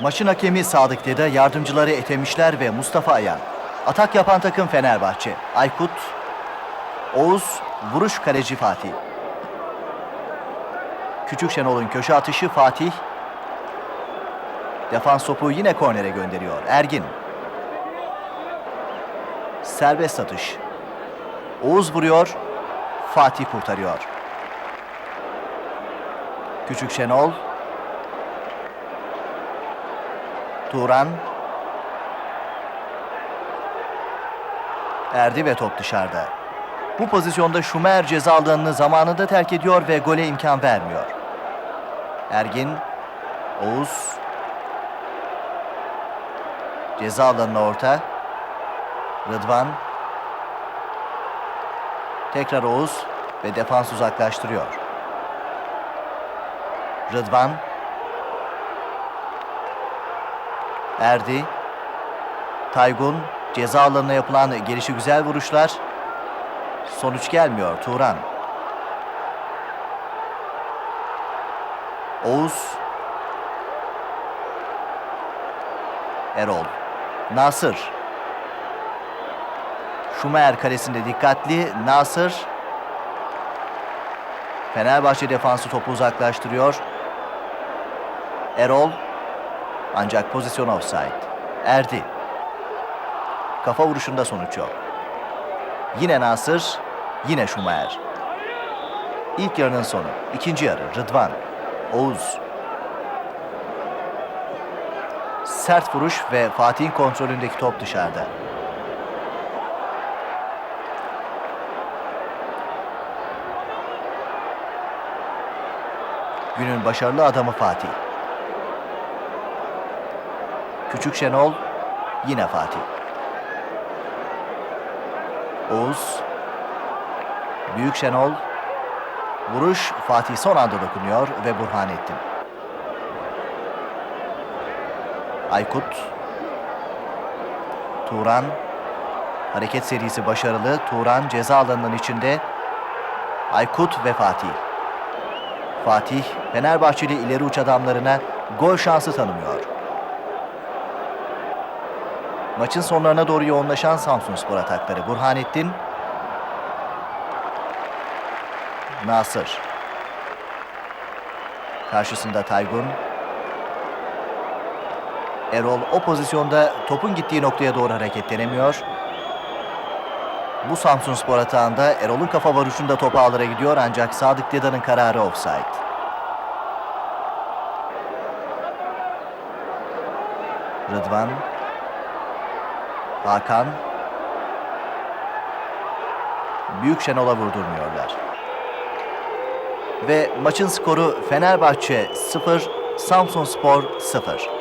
Maçın hakemi Sadık Dede, yardımcıları Etemişler ve Mustafa Ayan. Atak yapan takım Fenerbahçe. Aykut, Oğuz, vuruş kaleci Fatih. Küçük Şenol'un köşe atışı Fatih. Defans topu yine kornere gönderiyor. Ergin. Serbest atış. Oğuz vuruyor. Fatih kurtarıyor. Küçük Şenol. Turan. Erdi ve top dışarıda. Bu pozisyonda Şumer ceza alanını zamanında terk ediyor ve gole imkan vermiyor. Ergin, Oğuz, ceza alanına orta, Rıdvan, tekrar Oğuz ve defans uzaklaştırıyor. Rıdvan, Erdi, Taygun, ceza alanına yapılan gelişi güzel vuruşlar. Sonuç gelmiyor Turan. Oğuz, Erol, Nasır. Şumer kalesinde dikkatli. Nasır. Fenerbahçe defansı topu uzaklaştırıyor. Erol. Ancak pozisyon offside. Erdi. Kafa vuruşunda sonuç yok. Yine Nasır, yine Şumer. İlk yarının sonu. İkinci yarı Rıdvan, Oğuz. Sert vuruş ve Fatih'in kontrolündeki top dışarıda. Günün başarılı adamı Fatih. Küçük Şenol, yine Fatih. Oğuz, Büyük Şenol, vuruş Fatih son anda dokunuyor ve Burhanettin. Aykut, Turan, hareket serisi başarılı. Turan ceza alanının içinde. Aykut ve Fatih. Fatih, Fenerbahçeli ileri uç adamlarına gol şansı tanımıyor. Maçın sonlarına doğru yoğunlaşan Samsunspor atakları. Burhanettin, Nasır. Karşısında Taygun. Erol o pozisyonda topun gittiği noktaya doğru hareketlenemiyor. Bu Samsunspor atağında Erol'un kafa vuruşunda topu ağlara gidiyor ancak Sadık Deda'nın kararı offside. Rıdvan, Hakan, Büyük Şenol'a vurdurmuyorlar. Ve maçın skoru Fenerbahçe 0, Samsunspor 0.